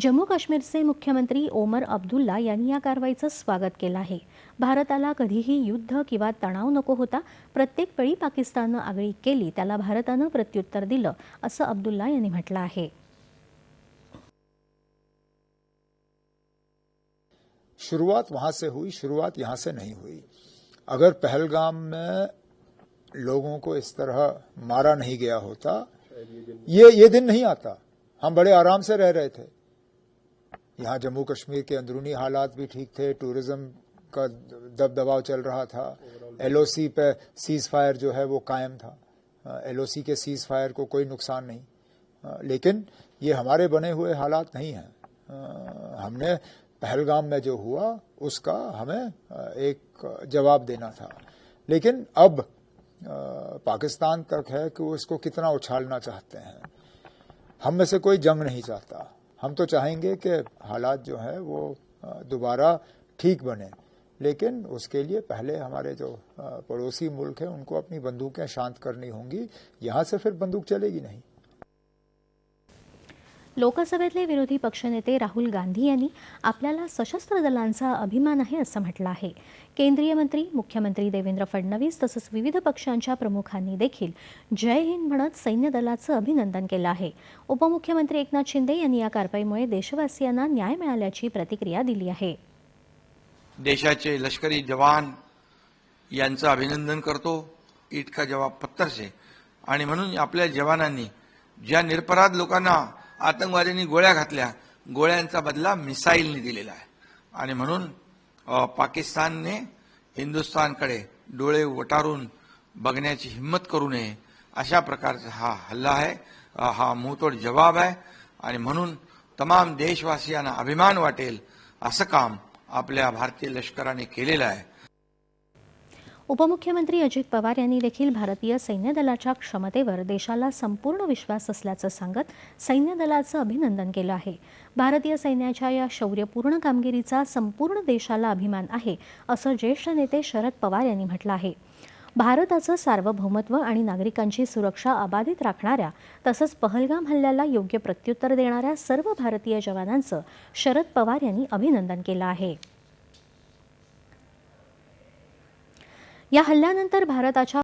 जम्मू काश्मीरचे मुख्यमंत्री ओमर अब्दुल्ला यांनी या कारवाईचं स्वागत केलं आहे. भारताला कधीही युद्ध किंवा तणाव नको होता. प्रत्येक वेळी पाकिस्ताननं आगळी केली त्याला भारतानं प्रत्युत्तर दिलं असं अब्दुल्ला यांनी म्हटलं आहे. शुरुआत वहां से हुई शुरुआत यहां से नहीं हुई. अगर पहलगाम में लोगों को इस तरह मारा नहीं गया होता ये ये दिन नहीं आता. हम बड़े आराम से रह रहे थे. यहाँ जम्मू कश्मीर के अंदरूनी हालात भी ठीक थे टूरिज़्म का दब दबाव चल रहा था। एलओसी पे सीज फायर जो है वो कायम था। एलओसी के सीज फायर को कोई नुकसान नहीं। लेकिन ये हमारे बने हुए हालात नहीं हैं। हमने पहलगाम में जो हुआ उसका हमें एक जवाब देना था। लेकिन अब पाकिस्तान तक है कि वो इसको कितना उछालना चाहते हैं। हम में से कोई जंग नहीं चाहता। हम तो चाहेंगे कि हालात जो है वो दोबारा ठीक बने। लेकिन उसके लिए पहले हमारे जो पड़ोसी मुल्क हैं, उनको अपनी बंदूकें शांत करनी होंगी। यहाँ से फिर बंदूक चलेगी नहीं। लोकसभेतले विरोधी पक्षनेते राहुल गांधी यांनी आपल्याला सशस्त्र दलांचा अभिमान आहे असं म्हटलं आहे. केंद्रीय मंत्री मुख्यमंत्री देवेंद्र फडणवीस तसंच विविध पक्षांच्या प्रमुखांनी देखील जय हिंद म्हणत सैन्य दलाचं अभिनंदन केलं आहे. उपमुख्यमंत्री एकनाथ शिंदे यांनी या कारवाईमुळे देशवासियांना न्याय मिळाल्याची प्रतिक्रिया दिली आहे. देशाचे लष्करी जवान यांचं अभिनंदन करतो. ईट जवाब पत्थर से आणि म्हणून आपल्या जवानांनी ज्या निरपराध लोकांना आतंकवाद्यांनी गोळ्या घातल्या. गोळ्यांचा बदला मिसाईलने दिलेला आहे. आणि म्हणून पाकिस्तानने हिंदुस्थानकडे डोळे वटारून बघण्याची हिंमत करू नये अशा प्रकारचा हा हल्ला आहे. हा मुंहतोड जवाब आहे. आणि म्हणून तमाम देशवासियांना अभिमान वाटेल असं काम आपल्या भारतीय लष्कराने केलेलं आहे. उपमुख्यमंत्री अजित पवार यांनी देखील भारतीय सैन्य दलाच्या क्षमतेवर देशाला संपूर्ण विश्वास असल्याचं सांगत सैन्य दलाचं अभिनंदन केलं आहे. भारतीय सैन्याच्या या शौर्यपूर्ण कामगिरीचा संपूर्ण देशाला अभिमान आहे असं ज्येष्ठ नेते शरद पवार यांनी म्हटलं आहे. भारताचं सार्वभौमत्व आणि नागरिकांची सुरक्षा अबाधित राखणाऱ्या तसंच पहलगाम हल्ल्याला योग्य प्रत्युत्तर देणाऱ्या सर्व भारतीय जवानांचं शरद पवार यांनी अभिनंदन केलं आहे. या हल्ल्यानंतर भारताच्या